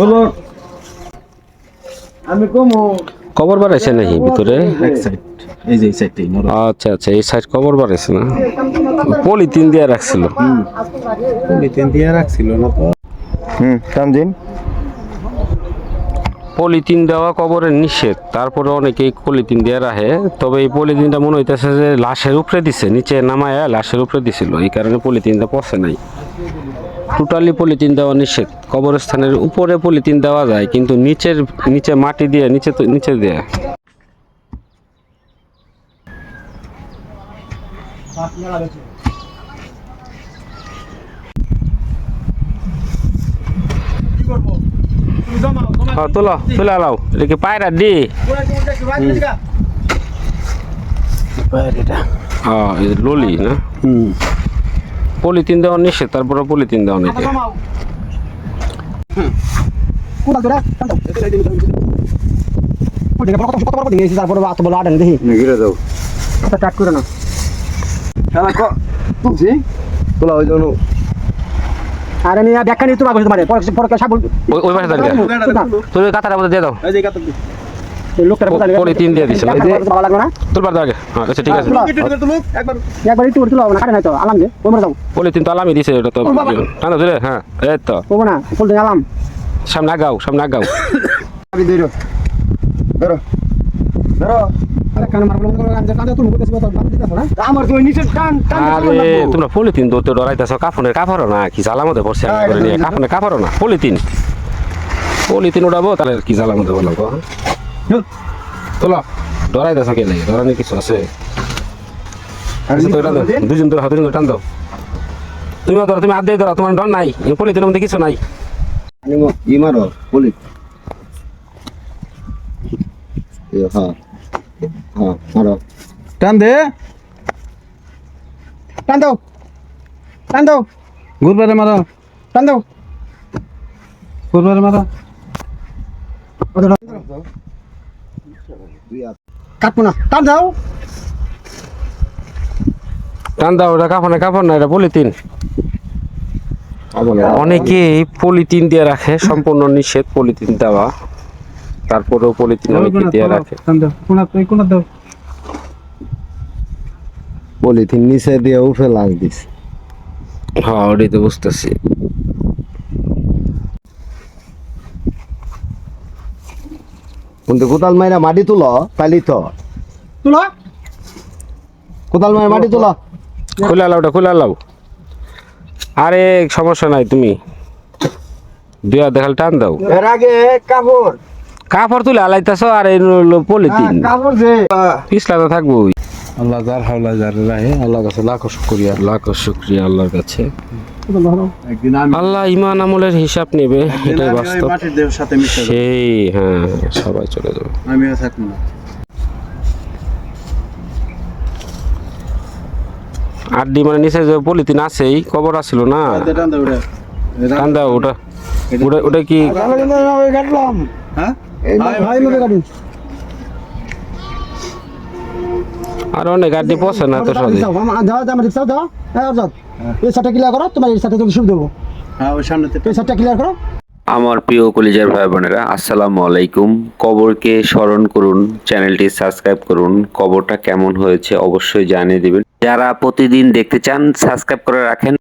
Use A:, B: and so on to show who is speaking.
A: হলো আমি কমো।
B: কবর বাড়াইছে নাকি ভিতরে?
A: এক সাইড এই যে এই সাইডটাই নরম
B: আচ্ছা আচ্ছা এই সাইড কবর বাড়াইছে না? পলিথিন দিয়ে রাখছিল।
A: পলিথিন দিয়ে রাখছিল না তো। হুম কামজিন?
B: পলিথিন দেওয়া কবরের নিষেধ। তারপরে অনেকেই পলিথিন দিয়ে রাখে। তবে এই পলিথিনটা মনে হইতেছে যে লাশের উপরে দিছে, নিচে নামায় লাশের উপরে দিছিল। এই কারণে পলিথিনটা পচে নাই। টোটালি পলিথিন দেওয়া নিষেধ। কবরস্থানের উপরে পলিথিন দেওয়া যায়, কিন্তু নিচের, নিচে মাটি দিয়ে, নিচে তো, নিচে দিয়ে। হ্যাঁ তোলো তুলে আলাও। এদিকে পায়রা দি। হ্যাঁ ললি না?
A: হুম
B: পলিথিন দেওয়া নিষেধ তারপরে পলিথিন দেওয়া নিতে
C: তারপরে এত বড় আটেন দেখি
A: ঘিরে দাও
C: কাট করে না
A: তোলা ওই জন্য
C: আরে নিয়ে ব্যাখ্যা নিয়ে তোমার। কাছে পরে পরে সাবল
B: ওই পাশে দাঁড়িয়ে তুই কাতার মধ্যে দিয়ে দাও।
A: এই যে কাতর
B: পলিথিন দিয়ে দিছিল
C: ভালো লাগল না?
B: তুলবার দাও আগে। হ্যাঁ আচ্ছা ঠিক আছে।
A: একবার।
C: একবার একটু তুলো না কাটে নাই তো। আলাম যে ওমরে যাও।
B: পলিথিন তো আলামই দিছে এটা তো টানা দিলে হ্যাঁ এই তো।
C: ওমো না ফুল দিন আলাম।
B: সামনে আগাও সামনে আগাও।
A: আমি ধরো। ধরো। ধরো।
B: তোমরা পলিথিন ধরতে ডরাইতেছ কাফনের কাপড় না কি জ্বালা মধ্যে পড়ছে করে নিয়ে কাফনের কাপড় না পলিথিন। পলিথিন উঠাবো তাহলে কি জ্বালা মধ্যে বলব তোলা। ডরাইতেছ কে লাগে? ডরানি কিছু আছে? আচ্ছা। দুজন ধরো দুজন টান দাও। তুমি ধরো তুমি হাত দিয়ে ধরো তোমার ডর নাই পলিথিনের মধ্যে কিছু নাই।
A: ই মারো বলি হ্যাঁ হ্যাঁ। টান দে
C: টান দাও। টান দাও।
A: ঘুরবারে মারো।
C: টান দাও।
A: ঘুরবারে মারো।
C: কাটবো না। টান দাও।
B: টান দাও ওটা কাপড় না এটা পলিথিন। অনেকে পলিথিন দিয়ে রাখে সম্পূর্ণ নিষেধ পলিথিন দেওয়া। তারপরেও পলিথিন অনেকে দিয়ে রাখে।
A: পলিথিন নিচে দিয়ে উঠে লাগ দিস
B: হ্যাঁ ওটাই তো বুঝতেছি।
A: কিন্তু কোদাল মাইরা মাটি তুলো তাইলি তো।
C: তুলো?
A: কোদাল মাইরা মাটি তুলো।
B: খুলে আলাও ওটা খুলে আলাও। আরে সমস্যা নাই তুমি। দুই হাত দেখাল টান দাও।
A: এর আগে কাপড়।
B: কাপড় তুলে আলাইতেছ আর এই পলিথিন।
A: কাপড় যে
B: পিছলা তো থাকব
A: আল্লাহ যার হাওলা যার রাহে আল্লাহ কাছে লাখো শুকরিয়া
B: লাখ শুক্রিয়া আল্লাহর কাছে। আল্লাহ ইমান আমলের হিসাব নেবে এটাই বাস্তব। সেই হ্যাঁ সবাই চলে যাবে।
A: আমিও থাকব না।
B: আড্ডি মানে নিচে যে পলিথিন আছেই কবর আছিল না?
A: টান দাও ওটা।
B: ওটা। ওটা কি
A: হ্যাঁ?
B: আর অনেক আড্ডি পচে না তো সহজে
C: দাও দাও দাও রিক্সা দাও হ্যাঁ অর্জাত এই সাথে ক্লিয়ার করো তোমার এই সাথে তুমি সুবিধা দেবো।
A: হ্যাঁ ওই সামনে
C: এই সাথে ক্লিয়ার করো।
D: আমার প্রিয় কলিজার ভাই বোনেরা আসসালামু আলাইকুম। কবরকে স্মরণ করুন চ্যানেলটি সাবস্ক্রাইব করুন। কবরটা কেমন হয়েছে অবশ্যই জানিয়ে দিবেন। যারা প্রতিদিন দেখতে চান সাবস্ক্রাইব করে রাখেন।